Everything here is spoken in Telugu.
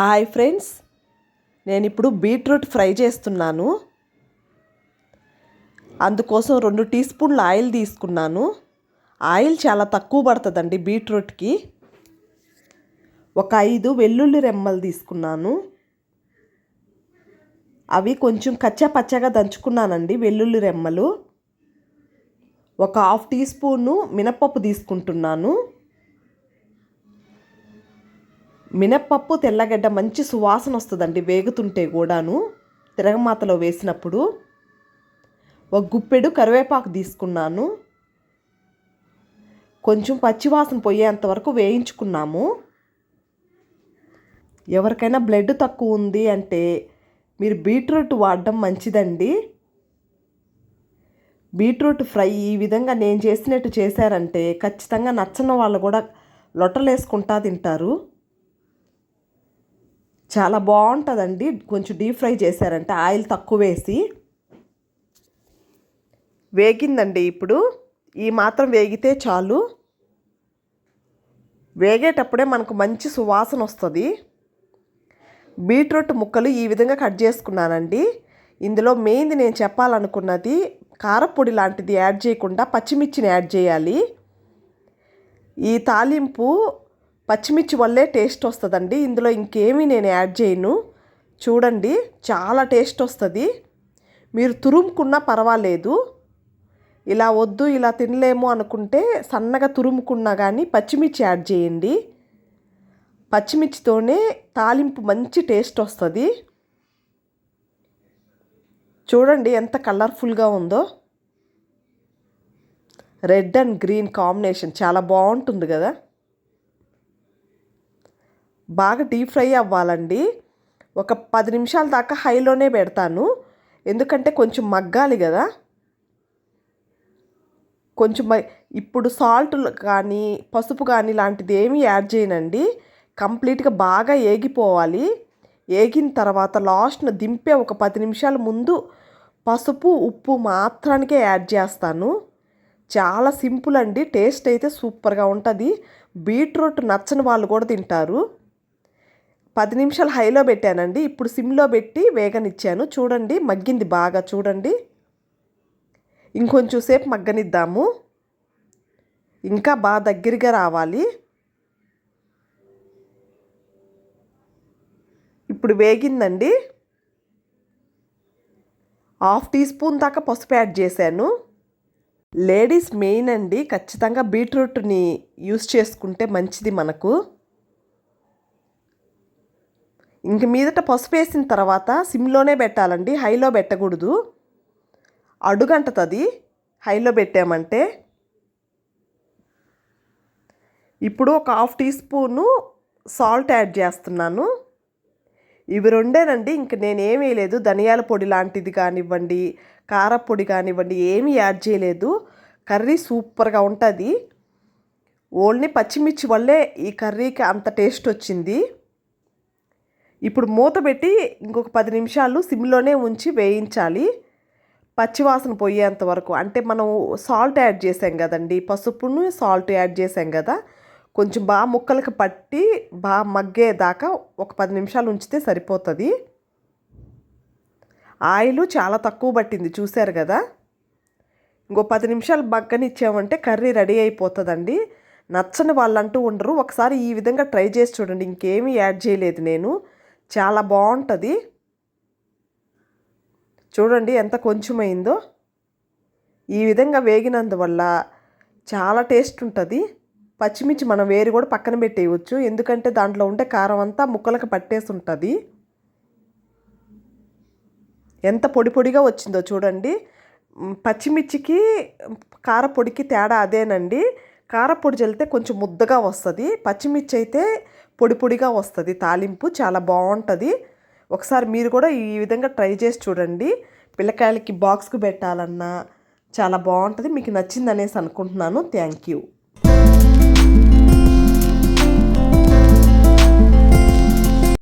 హాయ్ ఫ్రెండ్స్ నేను ఇప్పుడు బీట్రూట్ ఫ్రై చేస్తున్నాను. అందుకోసం రెండు టీ స్పూన్ల ఆయిల్ తీసుకున్నాను. ఆయిల్ చాలా తక్కువ పడుతుందండి బీట్రూట్కి. ఒక ఐదు వెల్లుల్లి రెమ్మలు తీసుకున్నాను. అవి కొంచెం కచ్చా పచ్చగా దంచుకున్నానండి వెల్లుల్లి రెమ్మలు. ఒక హాఫ్ టీ స్పూను మినప్పప్పు తీసుకుంటున్నాను. మినప్పప్పు తెల్లగడ్డ మంచి సువాసన వస్తుందండి వేగుతుంటే కూడాను. తిరగమాతలో వేసినప్పుడు ఒక గుప్పెడు కరివేపాకు తీసుకున్నాను. కొంచెం పచ్చివాసన పోయేంత వరకు వేయించుకున్నాము. ఎవరికైనా బ్లడ్ తక్కువ ఉంది అంటే మీరు బీట్రూట్ వాడడం మంచిదండి. బీట్రూట్ ఫ్రై ఈ విధంగా నేను చేసినట్టు చేశారంటే ఖచ్చితంగా నచ్చని వాళ్ళు కూడా లొట్టలేసుకుంటా తింటారు. చాలా బాగుంటుందండి. కొంచెం డీప్ ఫ్రై చేశారంటే ఆయిల్ తక్కువ వేసి వేగిందండి ఇప్పుడు. ఈ మాత్రం వేగితే చాలు. వేగేటప్పుడే మనకు మంచి సువాసన వస్తుంది. బీట్రూట్ ముక్కలు ఈ విధంగా కట్ చేసుకున్నానండి. ఇందులో మెయిన్ది నేను చెప్పాలనుకున్నది కారపొడి లాంటిది యాడ్ చేయకుండా పచ్చిమిర్చిని యాడ్ చేయాలి. ఈ తాలింపు పచ్చిమిర్చి వల్లే టేస్ట్ వస్తుందండి. ఇందులో ఇంకేమీ నేను యాడ్ చేయను. చూడండి చాలా టేస్ట్ వస్తుంది. మీరు తురుముకున్నా పర్వాలేదు. ఇలా వద్దు ఇలా తినలేము అనుకుంటే సన్నగా తురుముకున్నా కానీ పచ్చిమిర్చి యాడ్ చేయండి. పచ్చిమిర్చితోనే తాలింపు మంచి టేస్ట్ వస్తుంది. చూడండి ఎంత కలర్ఫుల్గా ఉందో. Red and green combination. చాలా బాగుంటుంది కదా. బాగా డీప్ ఫ్రై అవ్వాలండి. ఒక పది నిమిషాల దాకా హైలోనే పెడతాను. ఎందుకంటే కొంచెం మగ్గాలి కదా. కొంచెం ఇప్పుడు సాల్ట్ కానీ పసుపు కానీ లాంటిది ఏమీ యాడ్ చేయనండి. కంప్లీట్గా బాగా ఏగిపోవాలి. ఏగిన తర్వాత లాస్ట్ను దింపే ఒక పది నిమిషాల ముందు పసుపు ఉప్పు మాత్రానికే యాడ్ చేస్తాను. చాలా సింపుల్ అండి. టేస్ట్ అయితే సూపర్గా ఉంటుంది. బీట్రూట్ నచ్చని వాళ్ళు కూడా తింటారు. పది నిమిషాలు హైలో పెట్టానండి. ఇప్పుడు సిమ్లో పెట్టి వేగనిచ్చాను. చూడండి మగ్గింది బాగా. చూడండి. ఇంకొంచెం సేపు మగ్గనిద్దాము. ఇంకా బాగా దగ్గరగా రావాలి. ఇప్పుడు వేగిందండి. హాఫ్ టీ స్పూన్ దాకా పసుపు యాడ్ చేశాను. లేడీస్ మెయిన్ అండి. ఖచ్చితంగా బీట్రూట్ని యూస్ చేసుకుంటే మంచిది మనకు. ఇంక మీదట పసుపు వేసిన తర్వాత సిమ్లోనే పెట్టాలండి హైలో పెట్టకూడదు. అడుగంటది హైలో పెట్టామంటే. ఇప్పుడు ఒక half teaspoon salt add చేస్తున్నాను. ఇవి రెండేనండి ఇంక నేను ఏమీ లేదు ధనియాల పొడి లాంటిది కానివ్వండి కారపొడి కానివ్వండి ఏమీ యాడ్ చేయలేదు. కర్రీ సూపర్గా ఉంటుంది. ఓన్లీ పచ్చిమిర్చి వల్లే ఈ కర్రీకి అంత టేస్ట్ వచ్చింది. ఇప్పుడు మూత పెట్టి ఇంకొక పది నిమిషాలు సిమ్లోనే ఉంచి వేయించాలి. పచ్చివాసన పోయేంత వరకు. అంటే మనం సాల్ట్ యాడ్ చేసాం కదండి పసుపును సాల్ట్ యాడ్ చేసాం కదా కొంచెం బాగా ముక్కలకు పట్టి బాగా మగ్గేదాకా ఒక పది నిమిషాలు ఉంచితే సరిపోతుంది. ఆయిల్ చాలా తక్కువ పట్టింది చూశారు కదా. ఇంకో పది నిమిషాలు మగ్గనిచ్చామంటే కర్రీ రెడీ అయిపోతుందండి. నచ్చని వాళ్ళంటూ ఉండరు. ఒకసారి ఈ విధంగా ట్రై చేసి చూడండి ఇంకేమీ యాడ్ చేయలేదు నేను. చాలా బాగుంటుంది. చూడండి ఎంత కొంచెమైందో. ఈ విధంగా వేగినందువల్ల చాలా టేస్ట్ ఉంటుంది పచ్చిమిర్చి మనం వేరు కూడా పక్కన పెట్టేయవచ్చు ఎందుకంటే దాంట్లో ఉండే కారం అంతా ముక్కలకు పట్టేసి ఉంటుంది ఎంత పొడి పొడిగా వచ్చిందో చూడండి. పచ్చిమిర్చికి కారపొడికి తేడా అదేనండి. కారపొడి చల్లితే కొంచెం ముద్దగా వస్తుంది. పచ్చిమిర్చి అయితే పొడి పొడిగా వస్తుంది. తాలింపు చాలా బాగుంటుంది. ఒకసారి మీరు కూడా ఈ విధంగా ట్రై చేసి చూడండి. పిల్లకాయలకి బాక్స్కి పెట్టాలన్నా చాలా బాగుంటుంది. మీకు నచ్చింది అనేసి అనుకుంటున్నాను. Thank you.